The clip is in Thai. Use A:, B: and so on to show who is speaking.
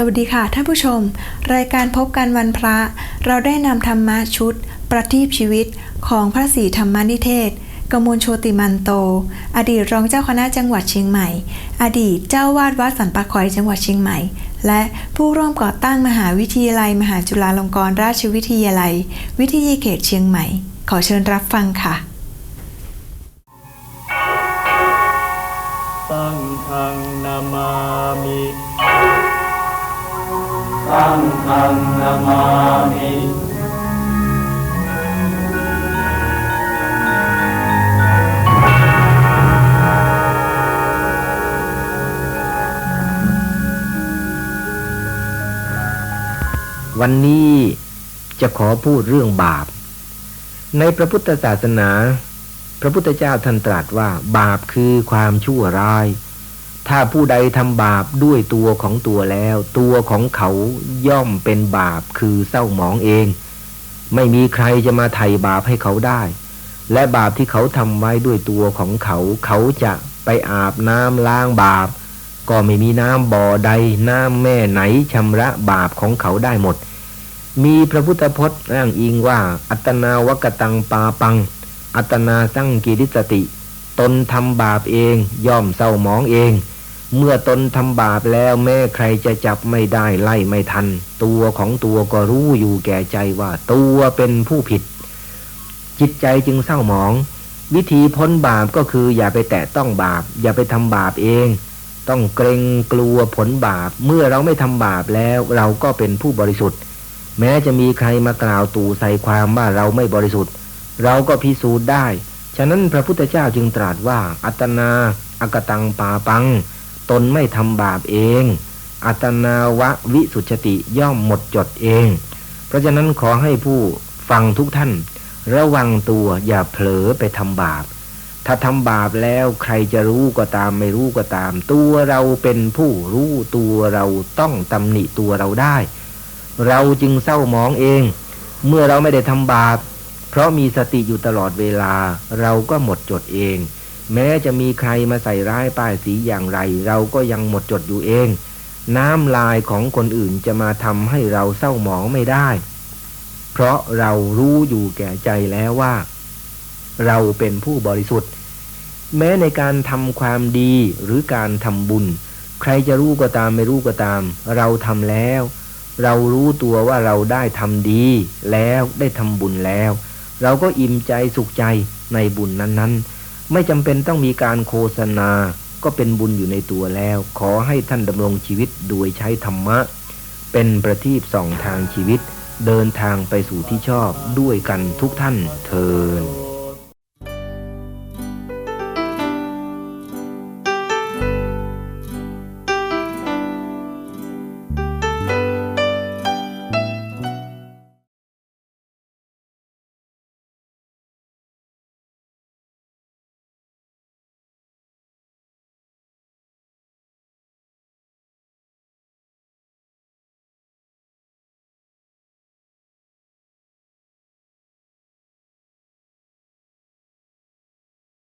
A: สวัสดีค่ะท่านผู้ชม รายการพบกันวันพระ เราได้นำธรรมะชุด ประทีปชีวิตของพระศรีธรรมนิเทศ กมลโชติมันโต อดีตรองเจ้าคณะจังหวัดเชียงใหม่ อดีตเจ้าวาดวัดสันปะคอยจังหวัดเชียงใหม่ และผู้ร่วมก่อตั้งมหาวิทยาลัย มหาจุฬาลงกรณราชวิทยาลัย วิทยาเขตเชียงใหม่ ขอเชิญรับฟังค่ะ
B: สังฆังนามามิ
C: งฆังนามามิ
D: วันนี้จะขอพูดเรื่องบาป ในพระพุทธศาสนา พระพุทธเจ้าท่านตรัสว่า บาปคือความชั่วร้าย ถ้าผู้ใดทำบาปด้วยตัวของตัวแล้ว ตัวของเขาย่อมเป็นบาปคือเศร้าหมองเอง ไม่มีใครจะมาไถ่บาปให้เขาได้ และบาปที่เขาทำไว้ด้วยตัวของเขา เขาจะไปอาบน้ำล้างบาป ก็ไม่มีน้ำบ่อใดน้ำแม่ไหนชำระบาปของเขาได้หมด มีพระพุทธพจน์อ้างอิงว่า อัตนาวกตังปาปัง อัตนาสั่งกิริสติ ตนทำบาปเองย่อมเศร้าหมองเอง เมื่อตนทำบาปแล้วแม้ใครจะจับไม่ได้ไล่ไม่ทัน ตัวของตัวก็รู้อยู่แก่ใจว่า ตัวเป็นผู้ผิด จิตใจจึงเศร้าหมอง วิธีพ้นบาปก็คืออย่าไปแตะต้องบาป อย่าไปทำบาปเอง ต้องเกรงกลัวผลบาป เมื่อเราไม่ทำบาปแล้วเราก็เป็นผู้บริสุทธิ์ แม้จะมีใครมากล่าวตู่ใส่ความว่าเราไม่บริสุทธิ์ เราก็พิสูจน์ได้ ฉะนั้นพระพุทธเจ้าจึงตรัสว่า อัตนาอากตังปาปัง ตนไม่ทำบาปเอง อัตนาวะวิสุชติย่อมหมดจดเอง เพราะฉะนั้นขอให้ผู้ฟังทุกท่าน ระวังตัวอย่าเผลอไปทำบาป ถ้าทำบาปแล้วใครจะรู้ก็ตามไม่รู้ก็ตาม ตัวเราเป็นผู้รู้ตัวเราต้องตำหนิตัวเราได้ เราจึงเศร้าหมองเอง เมื่อเราไม่ได้ทำบาป เพราะมีสติอยู่ตลอดเวลาเราก็หมดจดเอง แม้จะมีใครมาใส่ร้ายป้ายสีอย่างไร เราก็ยังหมดจดอยู่เอง น้ำลายของคนอื่นจะมาทำให้เราเศร้าหมองไม่ได้ เพราะเรารู้อยู่แก่ใจแล้วว่า เราเป็นผู้บริสุทธิ์ แม้ในการทำความดีหรือการทำบุญ ใครจะรู้ก็ตามไม่รู้ก็ตาม เราทำแล้ว เรารู้ตัวว่าเราได้ทำดี แล้วได้ทำบุญแล้ว เราก็อิ่มใจสุขใจในบุญนั้นๆ ไม่จำเป็นต้องมีการโฆษณาก็เป็นบุญอยู่ในตัวแล้ว ขอให้ท่านดำรงชีวิตโดยใช้ธรรมะ เป็นประทีปส่องทางชีวิต เดินทางไปสู่ที่ชอบด้วยกันทุกท่านเทิน